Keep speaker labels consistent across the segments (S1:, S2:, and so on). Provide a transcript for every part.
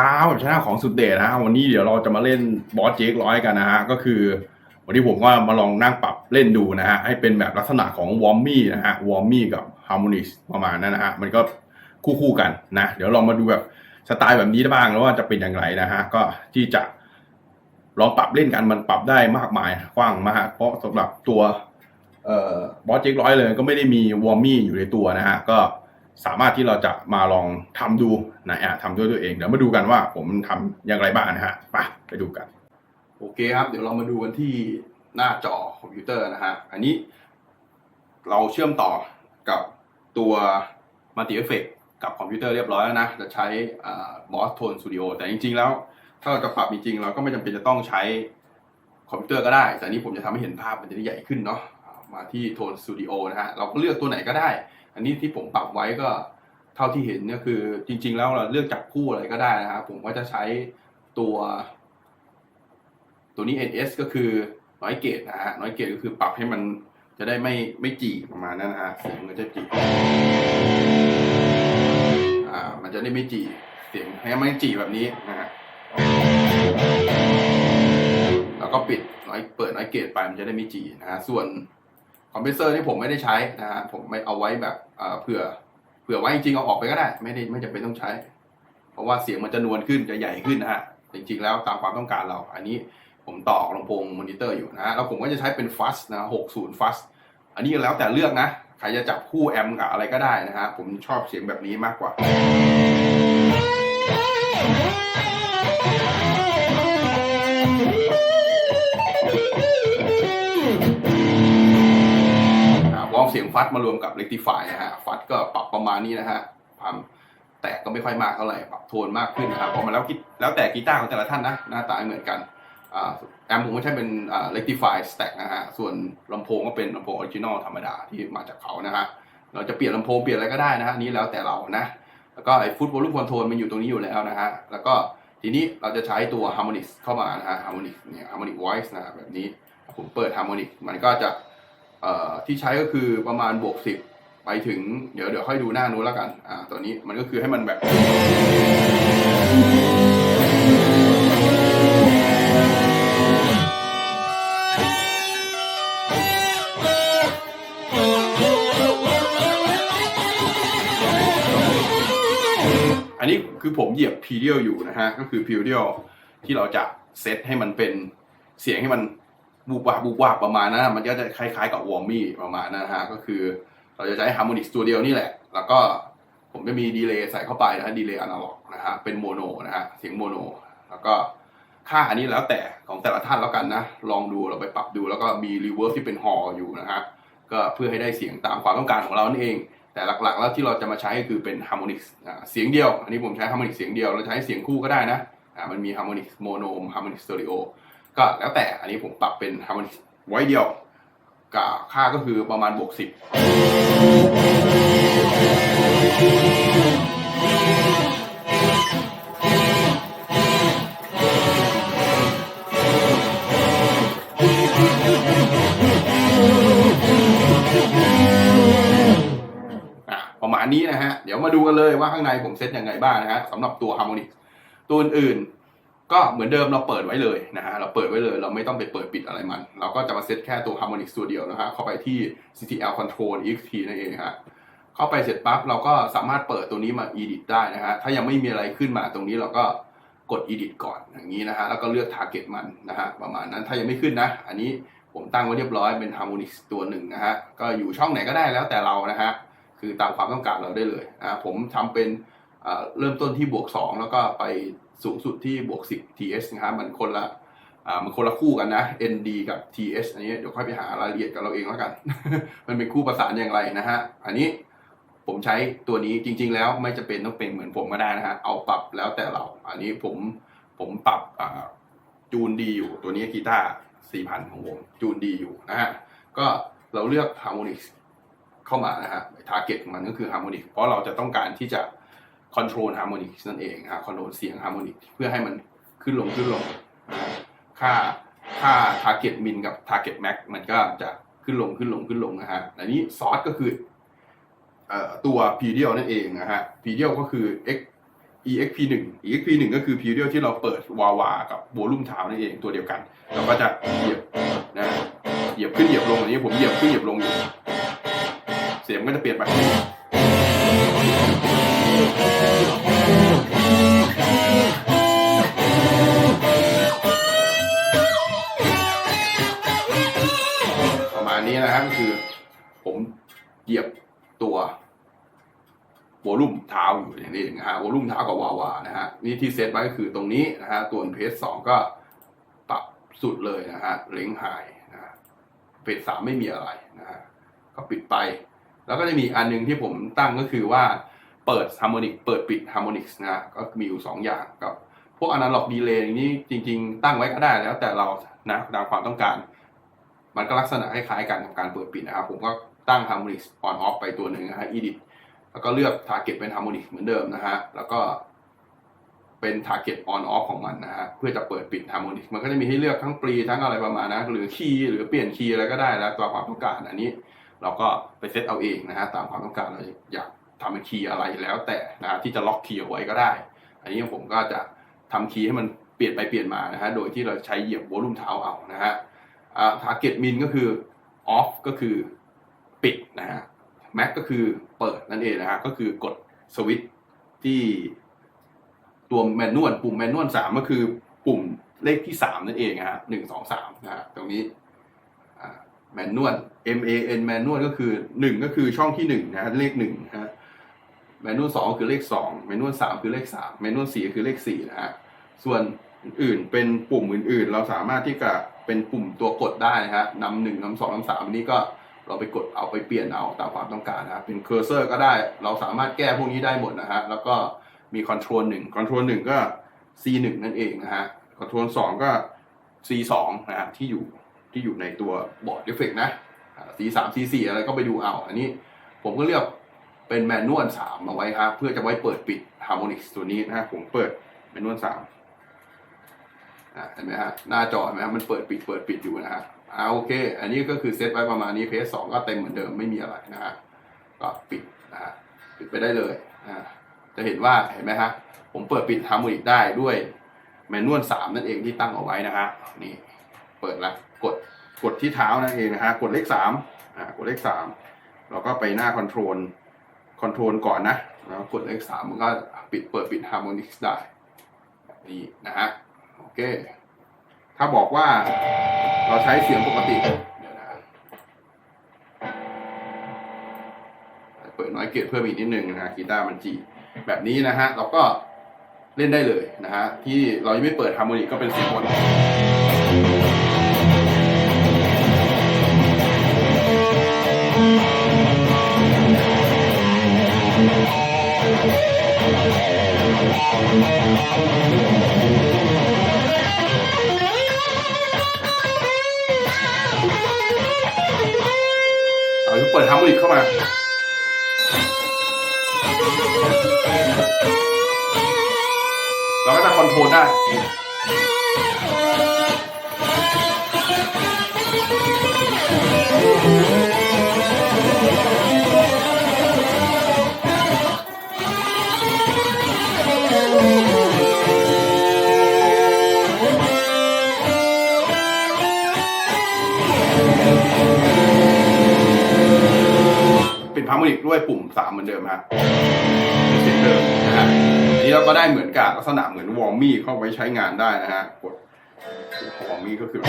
S1: ครับผมชนะของสุดเดชนะฮะวันนี้เดี๋ยวเราจะมาเล่นบอสเจคร้อยกันนะฮะก็คือ วันนี้ผมก็มาลองนั่งปรับเล่นดูนะฮะให้เป็นแบบลักษณะของวอร์มี่นะฮะวอร์มี่กับฮาร์โมนิสประมาณนั้นนะฮะมันก็คู่คู่ๆกันนะ เดี๋ยวลองมาดูแบบสไตล์แบบนี้ได้บ้างแล้วว่าจะเป็นอย่างไรนะฮะก็ที่จะลองปรับเล่นกันมันปรับได้มากมายกว้างมากเพราะสำหรับตัวเอ่อบอสเจคร้อยเลยก็ไม่ได้มีวอร์มี่อยู่ในตัวนะฮะก็ สามารถที่เราจะมาลองทำดูนะอะทำด้วยตัวเอง เดี๋ยวมาดูกันว่าผมทำอย่างไรบ้างนะฮะไปไปดูกัน โอเคครับ เดี๋ยวเรามาดูกันที่หน้าจอคอมพิวเตอร์นะฮะอันนี้เราเชื่อมต่อกับตัว Multi Effect กับคอมพิวเตอร์เรียบร้อยแล้วนะ จะใช้บอสโทนสตูดิโอแต่จริง ๆ แล้ว ถ้าเราจะปรับจริงๆ เราก็ไม่จำเป็นจะต้องใช้คอมพิวเตอร์ก็ได้ แต่นี้ผมจะทำให้เห็นภาพมันจะได้ใหญ่ขึ้นเนาะมาที่โทนสตูดิโอนะฮะ เราก็เลือกตัวไหนก็ได้ อันนี้ที่ผมปรับไว้ก็เท่าที่เห็นเนี่ยคือจริง ๆ แล้วเราเลือกจับคู่อะไรก็ได้นะครับผมก็จะใช้ตัว ตัวนี้ NS ก็คือน้อยเกตนะฮะน้อยเกตก็คือปรับให้มันจะได้ไม่ไม่จีประมาณนั้นนะฮะเสียงมันจะจีอ่ามันจะได้ไม่จีเสียงให้มันจีแบบนี้นะฮะแล้วก็ปิดน้อยเปิดน้อยเกตไปมันจะได้ไม่จีนะฮะส่วน คอมเพรสเซอร์นี่ผมไม่ได้ใช้นะฮะผมไม่เอาไว้แบบเอ่อเผื่อเผื่อไว้จริงๆเอาออกไปก็ได้ ไม่ได้ไม่จำเป็นต้องใช้ เพราะว่าเสียงมันจะนวลขึ้นจะใหญ่ขึ้นนะฮะจริงๆแล้วตามความต้องการเรา อันนี้ผมต่อลำโพงมอนิเตอร์อยู่นะฮะแล้วผมก็จะใช้เป็นฟัสนะ60ฟัสอันนี้แล้วแต่เลือกนะใครจะจับคู่แอมป์กับอะไรก็ได้นะฮะผมชอบเสียงแบบนี้มากกว่า เสียงฟัดมารวมกับเ e กติฟายนะฮะฟัดก็ปรับประมาณนี้นะฮะความแตกก็ไม่ค่อยมากเท่าไหร่ปรับโทนมากขึ้นนะครับพอมาแล้วคิแล้วแต่กีตาร์ของแต่ละท่านนะหน้าตามเหมือนกันอ่าแอมผมก็ใช้เป็นอ่า rectify stack นะฮะส่วนลำโพงก็เป็นลำโพงออริจินอลธรรมดาที่มาจากเขานะฮะเราจะเปลี่ยนลำโพงเปลี่ยนอะไรก็ได้นะฮะอันนี้แล้วแต่เรานะแล้วก็ไอ้ฟุตวอลลุ่มคอนโทรลมันอยู่ตรงนี้อยู่แล้วนะฮะแล้วก็ทีนี้เราจะใช้ตัว harmonic เข้ามานะฮะ harmonic เนี่ย harmonic voice นะแบบนี้ผมเปิด harmonic มันก็จะ ที่ใช้ก็คือประมาณบวกสิบไปถึงเดี๋ยวเดี๋ยวค่อยดูหน้านู้นแล้วกัน อ่าตัวนี้มันก็คือให้มันแบบ อันนี้คือผมเหยียบพีเดียอยู่นะฮะ ก็คือพีเดียที่เราจะเซตให้มันเป็นเสียงให้มัน บูบวาบบูบวาบประมาณนั้นนะมันก็จะคล้ายๆกับวอร์มี่ประมาณนั้นนะฮะก็คือเราจะใช้ฮาร์โมนิกตัวเดียวนี่แหละ แล้วก็ผมจะมีดีเลย์ใส่เข้าไปนะฮะดีเลย์อนาล็อกนะฮะเป็นโมโนนะฮะเสียงโมโน แล้วก็ค่าอันนี้แล้วแต่ของแต่ละท่านแล้วกันนะ ลองดูเราไปปรับดูแล้วก็มีรีเวิร์สที่เป็นฮอลอยู่นะฮะก็เพื่อให้ได้เสียงตามความต้องการของเรานั่นเอง แต่หลักๆ แล้วที่เราจะมาใช้ก็คือเป็นฮาร์โมนิกเสียงเดียว อันนี้ผมใช้ฮาร์โมนิกเสียงเดียวเราใช้เสียงคู่ก็ได้นะมันมีฮาร์โมนิกโมโนฮาร์โมนิกสเตอริโอ ก็แล้วแต่อันนี้ผมปรับเป็นฮาร์โมนิกไว้เดียวกับค่าก็คือประมาณบวกสิบอ่าประมาณนี้นะฮะ เดี๋ยวมาดูกันเลยว่าข้างในผมเซตยังไงบ้างนะฮะสำหรับตัวฮาร์โมนิกตัวอื่น ก็เหมือนเดิมเราเปิดไว้เลยนะฮะเราเปิดไว้เลยเราไม่ต้องไปเปิดปิดอะไรมัน เราก็จะมาเซตแค่ตัว Harmonic Studio นะฮะเข้าไปที่ CTL Control EXT นั่นเองฮะเข้าไปเสร็จปั๊บเราก็สามารถเปิดตัวนี้มา edit ได้นะฮะถ้ายังไม่มีอะไรขึ้นมาตรงนี้เราก็กด edit ก่อนอย่างนี้นะฮะแล้วก็เลือก target มันนะฮะประมาณนั้นถ้ายังไม่ขึ้นนะ อันนี้ผมตั้งไว้เรียบร้อยเป็น Harmonic ตัวหนึ่งนะฮะก็อยู่ช่องไหนก็ได้แล้วแต่เรานะฮะคือตามความต้องการเราได้เลยนะผมทำเป็นเริ่มต้นที่บวก 2 แล้วก็ไป สูงสุดที่บวก 10 TS นะครับมันคนละอ่ามันคนละคู่กันนะ ND กับ TH อันนี้เดี๋ยวค่อยไปหารายละเอียดกันเราเองแล้วกัน มันเป็นคู่ประสานอย่างไรนะฮะ อันนี้ผมใช้ตัวนี้จริง ๆ แล้วไม่จะเป็นต้องเป็นเหมือนผมก็ได้นะฮะ เอาปรับแล้วแต่เรา อันนี้ผมผมปรับจูนดีอยู่ตัวนี้กีตาร์4,000ของผมจูนดีอยู่นะฮะ ก็เราเลือก Harmonix เข้ามานะฮะทาร์เก็ตของมันก็คือ Harmonix เพราะเราจะต้องการที่จะ control Harmonix นั่นเองฮะ control เสียง Harmonix เพื่อให้มันขึ้นลงขึ้นลงค่าค่า target min กับ target max มันก็จะขึ้นลงขึ้นลงขึ้นลงนะฮะอันนี้ซอสก็คือเอ่อตัว p d l นั่นเองนะฮะ p d l ก็คือ x exp1 exp1 ก็คือ p d l ที่เราเปิดวาวากับโวลูมเท้านั่นเองตัวเดียวกัน เราก็จะเหยียบนะเหยียบขึ้นเหยียบลงอันนี้ผมเหยียบขึ้นเหยียบลงอยู่ เสียงก็จะเปลี่ยนไป ประมาณนี้นะครับก็คือ ผมเหยียบตัววอลุ่มเท้าอยู่อย่างนี้นะฮะวอลุ่มเท้ากับวาวานะฮะนี่ที่เซตไว้ก็คือตรงนี้นะฮะตัวเพจสองก็ปรับสุดเลยนะฮะเล็งไฮนะเพจสามไม่มีอะไรนะฮะก็ปิดไป แล้วก็จะมีอันหนึงที่ผมตั้งก็คือว่า เปิดฮาร์โมนิกเปิดปิดฮาร์โมนิกนะฮะก็มีอยู่สองอย่างกับ พวกอนาล็อกดีเลย์นี้จริง ๆ ตั้งไว้ก็ได้แล้วแต่เรานะตามความต้องการ มันก็ลักษณะคล้ายๆกันกับการเปิดปิดนะครับ ผมก็ตั้ง Harmonix on off ไปตัวหนึ่งนะฮะ edit แล้วก็เลือก target เป็น Harmonix เหมือนเดิมนะฮะแล้วก็เป็น target on off ของมันนะฮะเพื่อจะเปิดปิด Harmonix มันก็จะมีให้เลือกทั้งปรีทั้งอะไรประมาณนะหรือคีย์หรือเปลี่ยนคีย์อะไรก็ได้แล้วตามความต้องการอันนี้ เราก็ไปเซตเอาเองนะฮะตามความต้องการเราอยาก ทำเป็นคีย์อะไรแล้วแต่นะที่จะล็อกคีย์เอาไว้ก็ได้ อันนี้ผมก็จะทำคีย์ให้มันเปลี่ยนไปเปลี่ยนมานะฮะโดยที่เราใช้เหยียบโวลูมเท้าเอานะฮะอ่า target min ก็คือ off ก็คือปิดนะฮะ max ก็คือเปิดนั่นเองนะฮะก็คือกดสวิตช์ที่ตัวแมนนวลปุ่มแมนนวลสามก็คือปุ่มเลขที่สามนั่นเองนะฮะหนึ่งสองสามนะฮะตรงนี้แมนนวล M A N แมนนวลก็คือหนึ่งก็คือช่องที่หนึ่งนะฮะเลขหนึ่งนะฮะ แมนนวลสองคือเลขสองแมนนวลสามคือเลขสามแมนนวลสี่คือเลขสี่นะฮะส่วนอื่นเป็นปุ่มอื่นๆ เราสามารถที่จะเป็นปุ่มตัวกดได้นะฮะนำหนึ่งนำสองนำสามอันนี้ก็เราไปกดเอาไปเปลี่ยนเอาตามความต้องการนะเป็นเคอร์เซอร์ก็ได้ เราสามารถแก้พวกนี้ได้หมดนะฮะแล้วก็มีคอนโทรลหนึ่งคอนโทรลหนึ่งก็ C หนึ่งนั่นเองนะฮะคอนโทรลสองก็ C สองนะฮะที่อยู่ที่อยู่ในตัวบอร์ดเอฟเฟกนะ C สาม C สี่อะไรก็ไปดูเอา อันนี้ผมก็เลือก เป็นแมนนวลสามเอาไว้ครับเพื่อจะไว้เปิดปิดฮาร์โมนิกตัวนี้นะฮะผมเปิดแมนนวลสามอะเห็นไหมฮะหน้าจอเห็นไหมฮะมันเปิดปิดเปิดปิดอยู่นะฮะอ่าโอเค อันนี้ก็คือเซตไว้ประมาณนี้เพจสองก็เต็มเหมือนเดิมไม่มีอะไรนะฮะก็ปิดนะฮะปิดไปได้เลยอ่าจะเห็นว่าเห็นไหมฮะผมเปิดปิดฮาร์โมนิกได้ด้วยแมนนวลสามนั่นเองที่ตั้งเอาไว้นะฮะนี่เปิดละกดกดที่เท้านั่นเองนะฮะกดเลขสามอ่ากดเลขสามเราก็ไปหน้าคอนโทรล คอนโทรลก่อนนะแล้วกดเลขสามมันก็ปิดเปิดปิดฮาร์โมนิกได้แบบนี้นะฮะโอเค ถ้าบอกว่าเราใช้เสียงปกติเดี๋ยวนะเปิดน้อยเกตเพิ่มอีกนิดนึงนะฮะกีตาร์มันจีแบบนี้นะฮะ เราก็เล่นได้เลยนะฮะ ที่เรายังไม่เปิดฮาร์โมนิกก็เป็นเสียงบน เอาเปิดฮาร์มนิกเข้ามาเราก็จะคอนโทรลได้เป็ นพาร์โมนิกด้วยปุ่มสามเหมือนเดิมฮะเสียงเดิมนะฮะอันนี้เราก็ได้เหมือนกับลักษณะเหมือนวอร์มี่เข้าไว้ใช้งานได้นะฮะกดวอร์มี่ก็คือ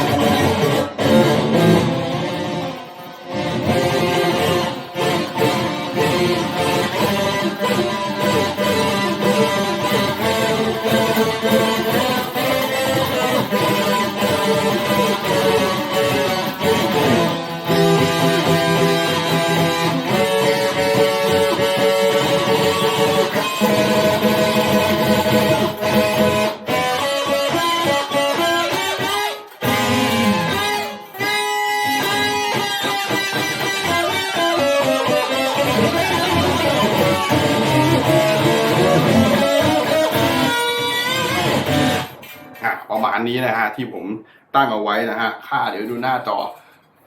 S1: ตั้งเอาไว้นะฮะ ค่าเดี๋ยวดูหน้าจอ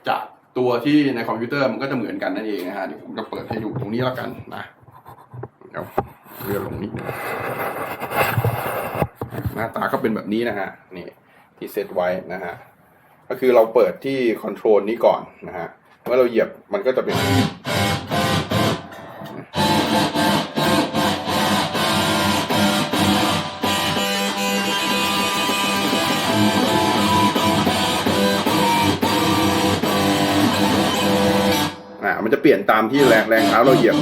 S1: จากตัวที่ในคอมพิวเตอร์มันก็จะเหมือนกันนั่นเองนะฮะ เดี๋ยวผมจะเปิดให้ดูตรงนี้แล้วกันนะ เดี๋ยวเลื่อนลงนิดนึงหน้าตาก็เป็นแบบนี้นะฮะ นี่ที่เซตไว้นะฮะ ก็คือเราเปิดที่คอนโทรลนี้ก่อนนะฮะ เมื่อเราเหยียบมันก็จะเป็น เปลี่ยนตามที่แรงแรงเท้าเราเหยียบ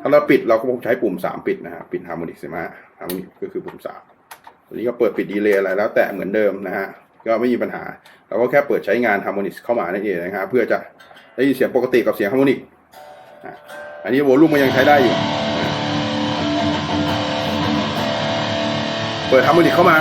S1: ถ้าเราปิดเราก็ใช้ปุ่มสามปิดนะฮะ ปิดฮาร์โมนิกใช่ไหมฮาร์โมนิกก็คือปุ่มสามตัวนี้ก็เปิดปิดดีเลย์อะไรแล้ว แต่เหมือนเดิมนะฮะ ก็ไม่มีปัญหา เราก็แค่เปิดใช้งานฮาร์โมนิกเข้ามานั่นเองนะครับเพื่อจะได้ยินเสียงปกติกับเสียงฮาร์โมนิกอันนี้โวลูมมันยังใช้ได้อยู่ เปิดฮาร์โมนิกเข้ามา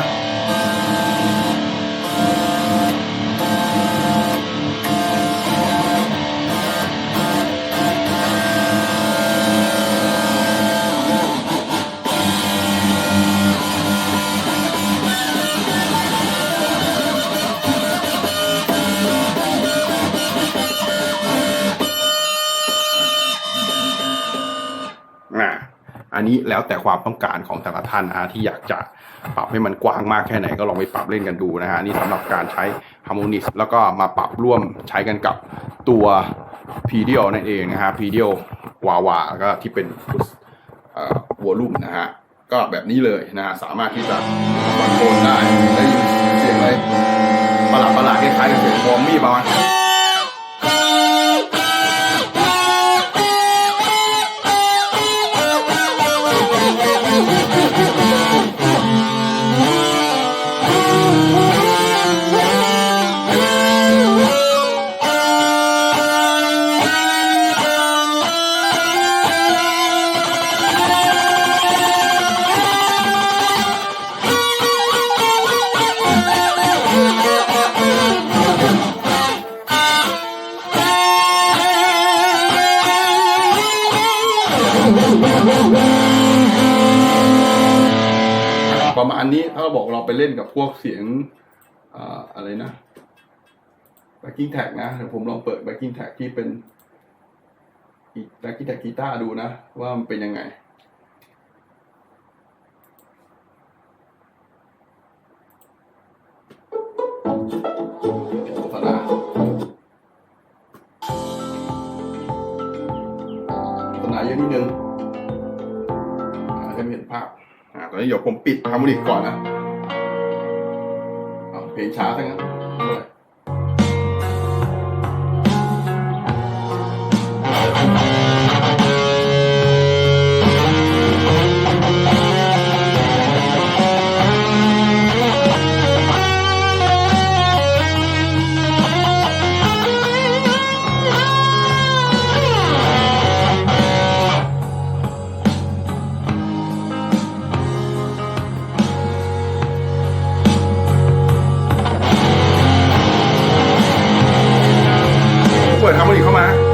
S1: อันนี้แล้วแต่ความต้องการของแต่ละท่านนะฮะที่อยากจะปรับให้มันกว้างมากแค่ไหนก็ลองไปปรับเล่นกันดูนะฮะนี่สำหรับการใช้ Harmonix แล้วก็มาปรับร่วมใช้กันกับตัว p d l นั่นเองนะฮะ p d l วาวาก็ที่เป็นวอลลุ่มนะฮะก็แบบนี้เลยนะฮะสามารถที่จะคอนโทรลได้ได้ยินเสียงอะไรประหลาดประหลาดคล้ายๆกับเสียงวอมมี่ประมาณ ประมาณนี้ถ้าเราบอกเราไปเล่นกับพวกเสียงอ่าอะไรนะ backing tag นะเดี๋ยวผมลองเปิด backing tag ที่เป็น backing tag กีตาร์ดูนะ ว่ามันเป็นยังไง ตอนนี้เดี๋ยวผมปิดฮาร์โมนิกก่อนนะเพลงช้าซะงั้น เปิดฮาร์โมนิกเข้ามา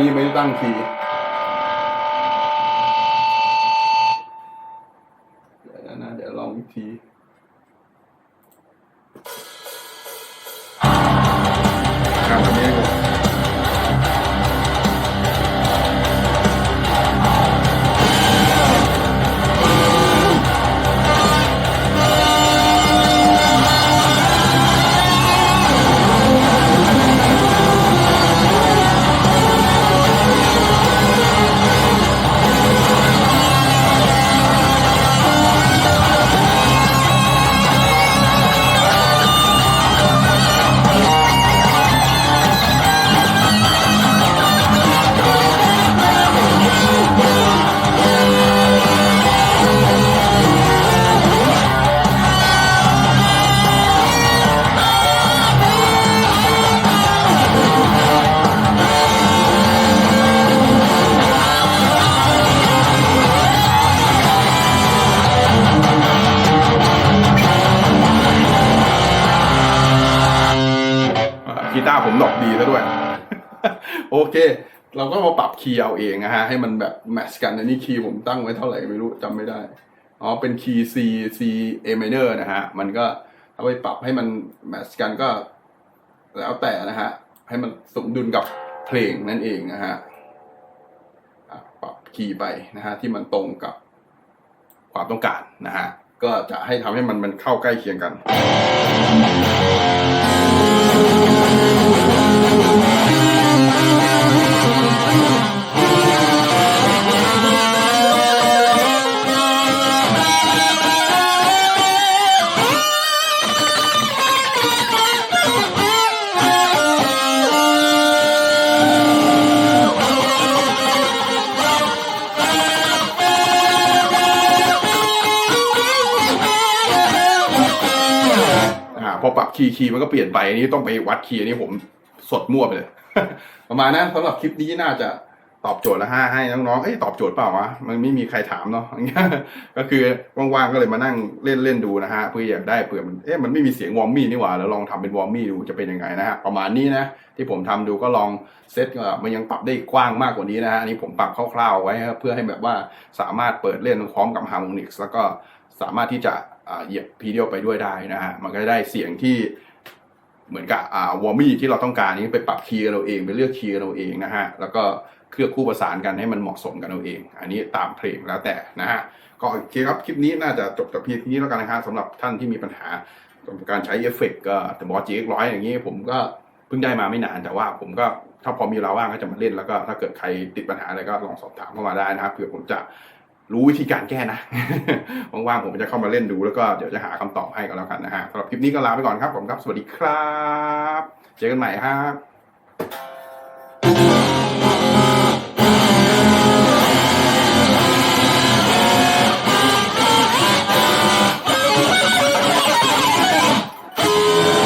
S1: นี้ไม่ได้ตั้งคี ตาผมดอกดีซะด้วย โอเค เราก็มาปรับคีย์เอาเองนะฮะ ให้มันแบบแมทช์กันอันนี้คีย์ผมตั้งไว้เท่าไหร่ไม่รู้จำไม่ได้ อ๋อ เป็นคีย์ C C A minor นะฮะ มันก็เอาไปปรับให้มันแมทช์กันก็ แล้วแต่นะฮะ ให้มันสมดุลกับเพลงนั่นเองนะฮะปรับคีย์ไปนะฮะที่มันตรงกับความต้องการนะฮะก็จะให้ทำให้มันมันเข้าใกล้เคียงกัน อ่ คีย์มันก็เปลี่ยนไปอันนี้ต้องไปวัดคีย์อันนี้ผมสดมั่วไปเลย ประมาณนั้นสำหรับคลิปนี้น่าจะตอบโจทย์และให้ให้น้องๆ เอ้ยตอบโจทย์เปล่าวะ มันไม่มีใครถามเนาะก็คือว่างๆ ก็เลยมานั่งเล่นเล่นดูนะฮะ เพื่ออยากได้เผื่อมัน เอ๊ะมันไม่มีเสียงวอร์มมี่นี่หว่า แล้วลองทำเป็นวอร์มมี่ดูจะเป็นยังไงนะฮะ ประมาณนี้นะ ที่ผมทำดูก็ลองเซตก็มันยังปรับได้กว้างมากกว่านี้นะฮะ อันนี้ผมปรับคร่าวๆ ไว้เพื่อให้แบบว่าสามารถเปิดเล่นพร้อมกับฮาร์โมนิกส์แล้วก็สามารถที่จะเหยียบพีเดียวไปด้วยได้นะฮะ มันก็ได้เสียงที่ เหมือนกับอ่าวอร์มี่ที่เราต้องการนี้ไปปรับคีย์เราเองไปเลือกคีย์เราเองนะฮะแล้วก็เคลือบคู่ประสานกันให้มันเหมาะสมกันเราเอง อันนี้ตามเพลงแล้วแต่นะฮะก็โอเคครับคลิปนี้น่าจะจบแต่เพียงเท่นี้แล้วกันนะฮะสำหรับท่านที่มีปัญหาการใช้เอฟเฟกต์ก็แต่บอสจีเอ็กร้อยอย่างนี้ผมก็เพิ่งได้มาไม่นานแต่ว่าผมก็ถ้าพอมีเวลาว่างก็จะมาเล่นแล้วก็ถ้าเกิดใครติดปัญหาอะไรก็ลองสอบถามเข้ามาได้นะครับเผื่อผมจะ รู้วิธีการแก้นะว่างๆผมจะเข้ามาเล่นดูแล้วก็เดี๋ยวจะหาคำตอบให้ก็แล้วกันนะฮะสำหรับคลิปนี้ก็ลาไปก่อนครับผมครับ สวัสดีครับ เจอกันใหม่ครับ